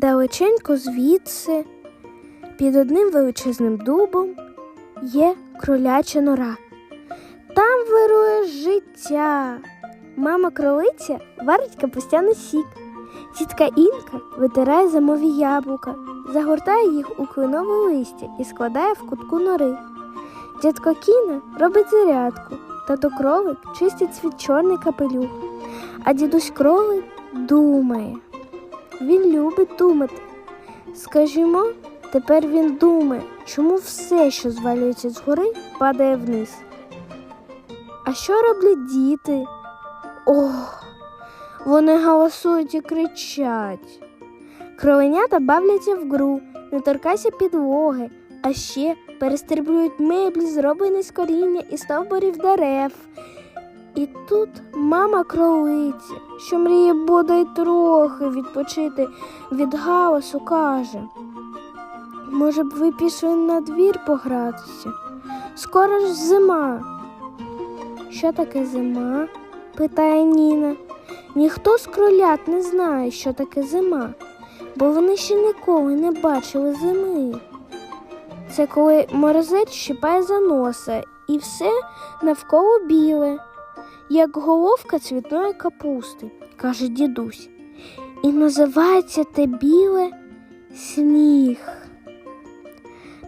Далеченько звідси, під одним величезним дубом, є кроляча нора. Там вирує життя. Мама кролиця варить капустяний сік. Тітка Інка витирає зимові яблука, загортає їх у кленове листя і складає в кутку нори. Дядько Кіна робить зарядку, тато кролик чистить свій чорний капелюх, а дідусь кролик думає. Він любить думати. Скажімо, тепер він думає, чому все, що звалюється згори, падає вниз. А що роблять діти? Ох, вони галасують і кричать. Кроленята бавляться в гру, не торкайся підлоги, а ще перестріблюють меблі, зроблені з коріння і стовбурів дерев. І тут мама кролиці, що мріє бодай трохи відпочити від галасу, каже. Може б ви пішли на двір погратися? Скоро ж зима. Що таке зима? питає Ніна. Ніхто з кролят не знає, що таке зима, бо вони ще ніколи не бачили зими. Це коли морозець щипає за носа і все навколо біле, як головка цвітної капусти, каже дідусь. І називається те біле сніг.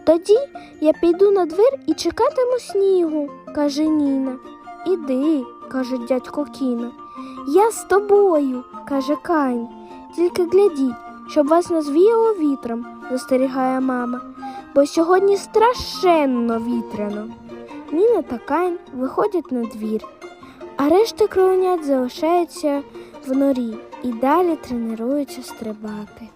Тоді я піду на двір і чекатиму снігу, каже Ніна. Іди, каже дядько Кіно. Я з тобою, каже Кайн. Тільки глядіть, щоб вас не звіяло вітром, застерігає мама, бо сьогодні страшенно вітряно. Ніна та Кайн виходять на двір, а решта кроленят залишаються в норі і далі тренуються стрибати.